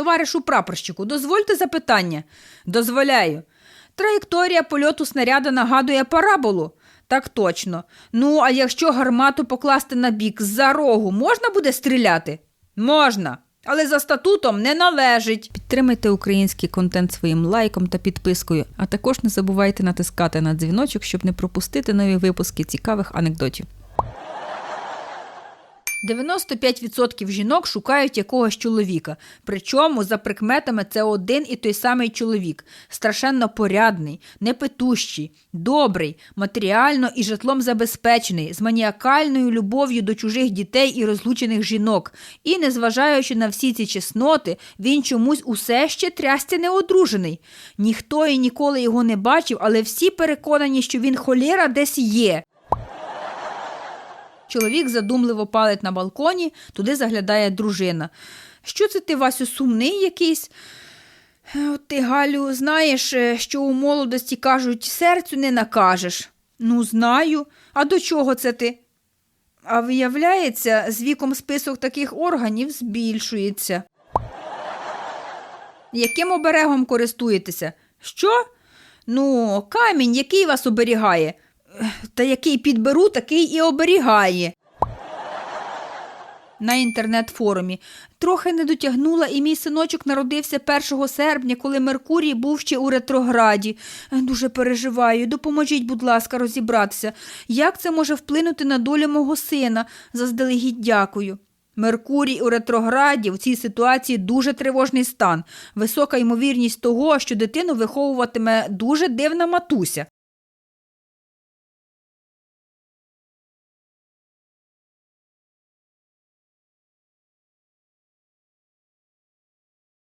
Товаришу прапорщику, дозвольте запитання. Дозволяю. Траєкторія польоту снаряда нагадує параболу. Так точно. Ну, а якщо гармату покласти на бік з-за рогу, можна буде стріляти? Можна. Але за статутом не належить. Підтримайте український контент своїм лайком та підпискою, а також не забувайте натискати на дзвіночок, щоб не пропустити нові випуски цікавих анекдотів. 95% жінок шукають якогось чоловіка. Причому, за прикметами, це один і той самий чоловік. Страшенно порядний, непитущий, добрий, матеріально і житлом забезпечений, з маніакальною любов'ю до чужих дітей і розлучених жінок. І, незважаючи на всі ці чесноти, він чомусь усе ще трясця неодружений. Ніхто і ніколи його не бачив, але всі переконані, що він холєра десь є. Чоловік задумливо палить на балконі, туди заглядає дружина. Що це ти, Васю, сумний якийсь? «Е, От ти, Галю, знаєш, е, що у молодості кажуть, серцю не накажеш. Ну, знаю. А до чого це ти? А виявляється, з віком список таких органів збільшується. Яким оберегом користуєтеся? Що? Ну, камінь, який вас оберігає. Та який підберу, такий і оберігає. На інтернет-форумі. Трохи не дотягнула, і мій синочок народився 1 серпня, коли Меркурій був ще у ретрограді. Дуже переживаю. Допоможіть, будь ласка, розібратися. Як це може вплинути на долю мого сина? Заздалегідь дякую. Меркурій у ретрограді в цій ситуації дуже тривожний стан. Висока ймовірність того, що дитину виховуватиме дуже дивна матуся.